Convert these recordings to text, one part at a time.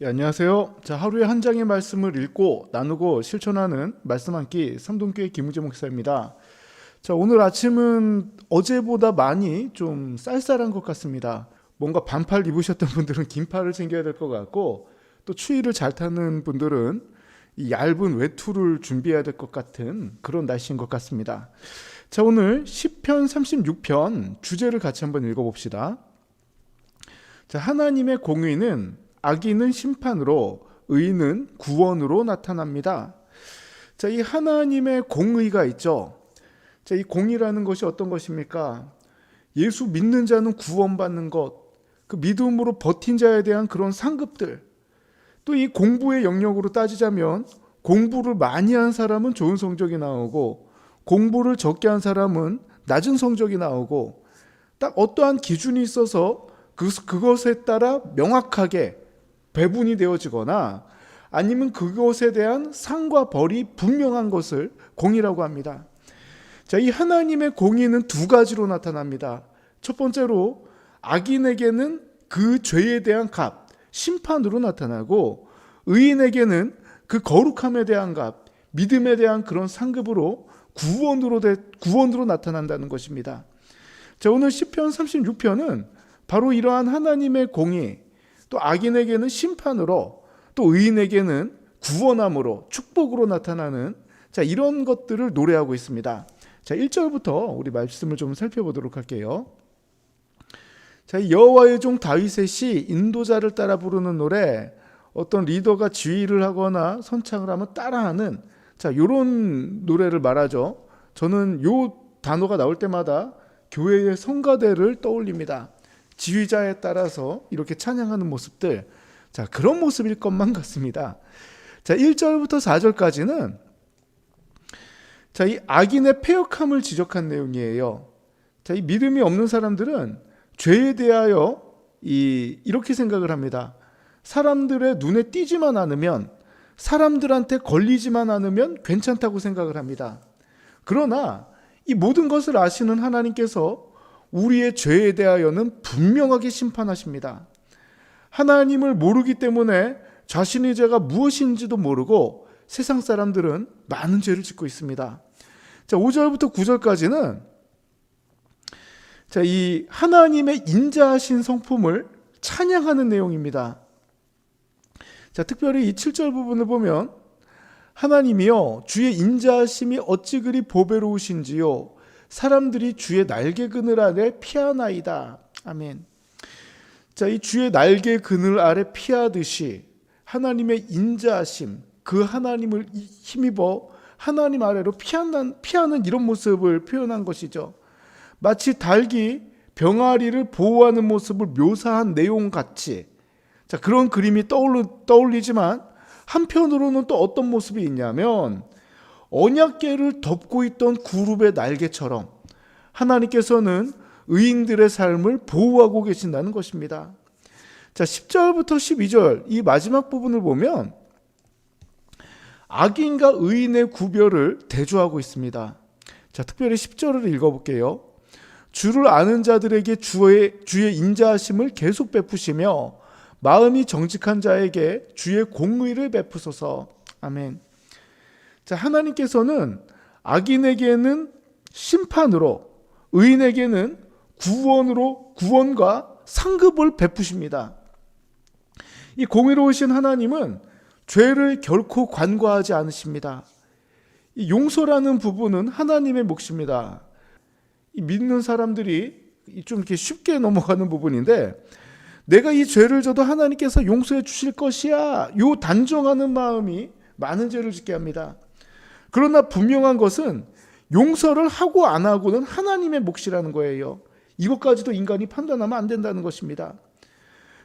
예, 안녕하세요. 자, 하루에 한 장의 말씀을 읽고 나누고 실천하는 말씀 한 끼 삼동교회 김우재 목사입니다. 자, 오늘 아침은 어제보다 많이 좀 쌀쌀한 것 같습니다. 뭔가 반팔 입으셨던 분들은 긴팔을 챙겨야 될 것 같고 또 추위를 잘 타는 분들은 이 얇은 외투를 준비해야 될 것 같은 그런 날씨인 것 같습니다. 자, 오늘 10편 36편 주제를 같이 한번 읽어 봅시다. 자, 하나님의 공의는 악인은 심판으로 의는 구원으로 나타납니다. 자, 이 하나님의 공의가 있죠. 자, 이 공의라는 것이 어떤 것입니까? 예수 믿는 자는 구원받는 것, 그 믿음으로 버틴 자에 대한 그런 상급들, 또 이 공부의 영역으로 따지자면 공부를 많이 한 사람은 좋은 성적이 나오고 공부를 적게 한 사람은 낮은 성적이 나오고 딱 어떠한 기준이 있어서 그, 그것에 따라 명확하게 배분이 되어지거나 아니면 그것에 대한 상과 벌이 분명한 것을 공의라고 합니다. 자, 이 하나님의 공의는 두 가지로 나타납니다. 첫 번째로 악인에게는 그 죄에 대한 값, 심판으로 나타나고 의인에게는 그 거룩함에 대한 값, 믿음에 대한 그런 상급으로 구원으로 대, 구원으로 나타난다는 것입니다. 자, 오늘 시편 36편은 바로 이러한 하나님의 공의, 또 악인에게는 심판으로, 또 의인에게는 구원함으로 축복으로 나타나는 자, 이런 것들을 노래하고 있습니다. 자, 1절부터 우리 말씀을 좀 살펴보도록 할게요. 자, 여호와의 종 다윗의 시 인도자를 따라 부르는 노래 어떤 리더가 지휘를 하거나 선창을 하면 따라하는 자, 요런 노래를 말하죠. 저는 요 단어가 나올 때마다 교회의 성가대를 떠올립니다. 지휘자에 따라서 이렇게 찬양하는 모습들. 자, 그런 모습일 것만 같습니다. 자, 1절부터 4절까지는 자, 이 악인의 폐역함을 지적한 내용이에요. 자, 이 믿음이 없는 사람들은 죄에 대하여 이 이렇게 생각을 합니다. 사람들의 눈에 띄지만 않으면 사람들한테 걸리지만 않으면 괜찮다고 생각을 합니다. 그러나 이 모든 것을 아시는 하나님께서 우리의 죄에 대하여는 분명하게 심판하십니다. 하나님을 모르기 때문에 자신의 죄가 무엇인지도 모르고 세상 사람들은 많은 죄를 짓고 있습니다. 자, 5절부터 9절까지는 자, 이 하나님의 인자하신 성품을 찬양하는 내용입니다. 자, 특별히 이 7절 부분을 보면 하나님이여 주의 인자하심이 어찌 그리 보배로우신지요 사람들이 주의 날개 그늘 아래 피하나이다. 아멘. 자, 이 주의 날개 그늘 아래 피하듯이 하나님의 인자하심, 그 하나님을 힘입어 하나님 아래로 피하는, 피하는 이런 모습을 표현한 것이죠. 마치 닭이 병아리를 보호하는 모습을 묘사한 내용 같이 자, 그런 그림이 떠올리, 떠올리지만 한편으로는 또 어떤 모습이 있냐면 언약계를 덮고 있던 구룹의 날개처럼 하나님께서는 의인들의 삶을 보호하고 계신다는 것입니다. 자, 10절부터 12절 이 마지막 부분을 보면 악인과 의인의 구별을 대조하고 있습니다. 자, 특별히 10절을 읽어 볼게요. 주를 아는 자들에게 주의, 주의 인자하심을 계속 베푸시며 마음이 정직한 자에게 주의 공의를 베푸소서. 아멘. 자, 하나님께서는 악인에게는 심판으로, 의인에게는 구원으로, 구원과 상급을 베푸십니다. 이 공의로우신 하나님은 죄를 결코 관과하지 않으십니다. 이 용서라는 부분은 하나님의 몫입니다. 이 믿는 사람들이 좀 이렇게 쉽게 넘어가는 부분인데, 내가 이 죄를 져도 하나님께서 용서해 주실 것이야. 요 단정하는 마음이 많은 죄를 짓게 합니다. 그러나 분명한 것은 용서를 하고 안 하고는 하나님의 몫이라는 거예요. 이것까지도 인간이 판단하면 안 된다는 것입니다.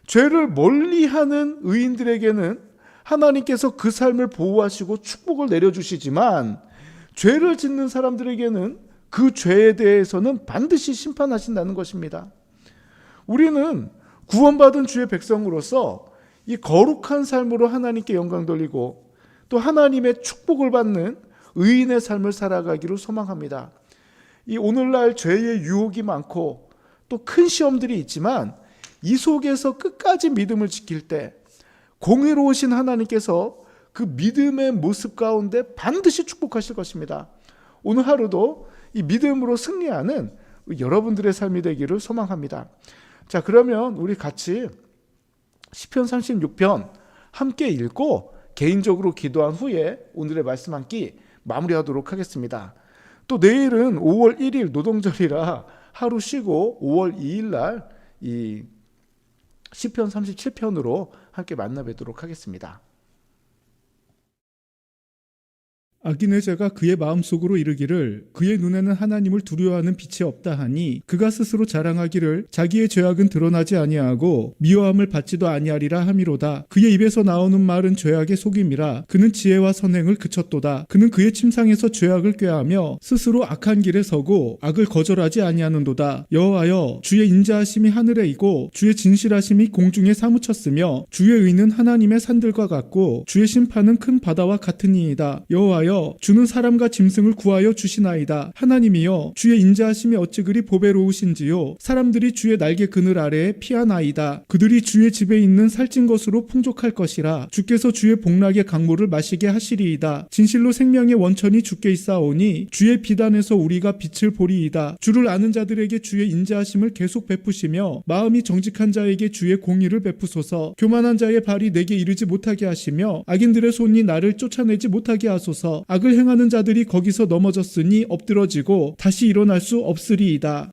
죄를 멀리 하는 의인들에게는 하나님께서 그 삶을 보호하시고 축복을 내려주시지만 죄를 짓는 사람들에게는 그 죄에 대해서는 반드시 심판하신다는 것입니다. 우리는 구원받은 주의 백성으로서 이 거룩한 삶으로 하나님께 영광 돌리고 또 하나님의 축복을 받는 의인의 삶을 살아가기로 소망합니다. 이 오늘날 죄의 유혹이 많고 또 큰 시험들이 있지만 이 속에서 끝까지 믿음을 지킬 때 공의로우신 하나님께서 그 믿음의 모습 가운데 반드시 축복하실 것입니다. 오늘 하루도 이 믿음으로 승리하는 여러분들의 삶이 되기를 소망합니다. 자, 그러면 우리 같이 시편 36편 함께 읽고 개인적으로 기도한 후에 오늘의 말씀 한 끼 마무리하도록 하겠습니다. 또 내일은 5월 1일 노동절이라 하루 쉬고 5월 2일 날 이 시편 37편으로 함께 만나 뵙도록 하겠습니다. 아기네자가 그의 마음속으로 이르기를 그의 눈에는 하나님을 두려워하는 빛이 없다 하니 그가 스스로 자랑하기를 자기의 죄악은 드러나지 아니하고 미워함을 받지도 아니하리라 함이로다. 그의 입에서 나오는 말은 죄악의 속임이라 그는 지혜와 선행을 그쳤도다. 그는 그의 침상에서 죄악을 꾀하며 스스로 악한 길에 서고 악을 거절하지 아니하는도다. 여호와여 주의 인자하심이 하늘에 있고 주의 진실하심이 공중에 사무쳤으며 주의 의는 하나님의 산들과 같고 주의 심판은 큰 바다와 같으니이다. 여호 와여 주는 사람과 짐승을 구하여 주시나이다. 하나님이여 주의 인자하심이 어찌 그리 보배로우신지요? 사람들이 주의 날개 그늘 아래에 피하나이다. 그들이 주의 집에 있는 살찐 것으로 풍족할 것이라 주께서 주의 복락의 강물을 마시게 하시리이다. 진실로 생명의 원천이 주께 있사오니 주의 비단에서 우리가 빛을 보리이다. 주를 아는 자들에게 주의 인자하심을 계속 베푸시며 마음이 정직한 자에게 주의 공의를 베푸소서. 교만한 자의 발이 내게 이르지 못하게 하시며 악인들의 손이 나를 쫓아내지 못하게 하소서 악을 행하는 자들이 거기서 넘어졌으니 엎드러지고 다시 일어날 수 없으리이다